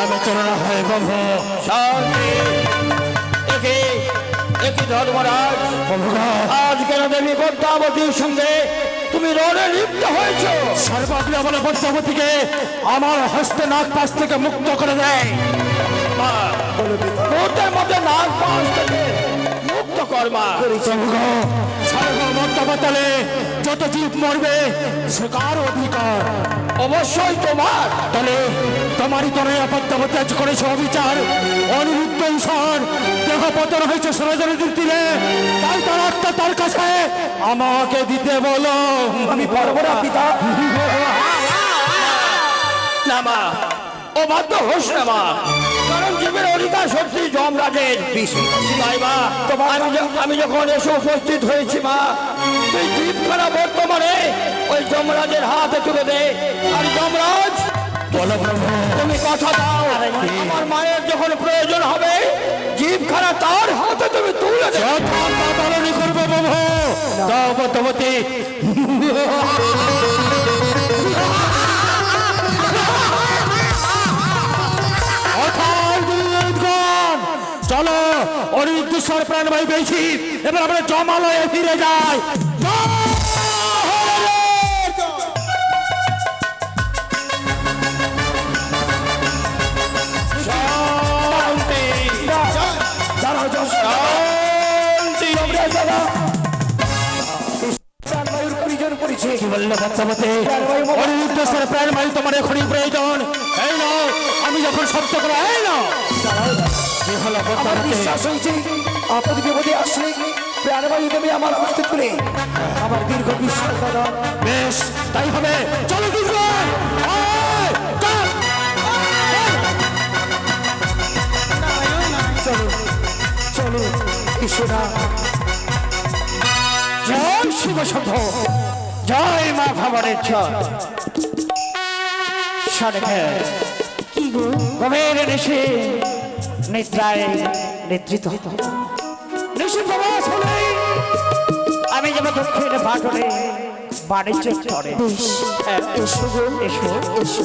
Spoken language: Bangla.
কোরআনে চলনা হয় প্রভু শান্তি একে একে ধর্মরাজ আজ কেন দেবী পদ্মাবতীর সঙ্গে? তুমি রণে লিপ্ত হয়েছ। সর্বাগ্রে বলে পদ্মাবতীকে আমার হস্তে নাক পাশ থেকে মুক্ত করে দেয়। মা মুহূর্তের মধ্যে নাগ পাশ থেকে মুক্ত কর্মা স্বর্গ মধ্যপাতালে যত জীব মরবে সে কার অধিকার। অবশ্যই তোমার। তাহলে তোমারই তরে পদ্মাবতী আজ করেছে অবিচার। অনিরুদ্ধ ঈশ্বর দেহ পতন হয়েছে সরজনীতির তীরে তাই তার আত্মা তার কাছে। আমাকে দিতে বলো। আমি পারব না পিতা। না মা ও বাধ্য হোস না মা। কারণ জীবের অধিকার সত্যি যমরাজের। তাই মা আমি আমি যখন এসে উপস্থিত হয়েছি মা তুই জীবখানা বর্তমানে ওই যমরাজের হাতে তুলে দে। আর যমরাজ বলো তুমি কথা দাও। আমার মায়ের যখন প্রয়োজন হবে জীবখানা তার হাতে তুমি তুলে পালনই করব প্রভু দাও পদ্মাবতী অথায় দুর্গণ, চলো অনির্দিষ্টর প্রাণবায়ু পেয়েছি এবার আমরা জমালয়ে ফিরে যাই। বলল পদ্মাবতী প্রাণবায়ু তোমার এখনই প্রয়োজন। এই নাও আমি যখন শব্দ করে এই নাও। বিশ্বাস হয়েছে আপদ বিপদে আসলে প্রাণবায়ু দেবে আমার দীর্ঘ বিশ্বাস দাদা। বেশ তাই হবে। চলো চলো। চলো ঈশ্বরা জয় শিব সভ্য জয় মা ভবানের চর সরকার কি গো গভীর নিশে নিদ্রায় নিদ্রিত। নিশি প্রবাস হলে আমি যাব দক্ষিণ বাটনে বাণিজ্য করে এসো এসো। এসো।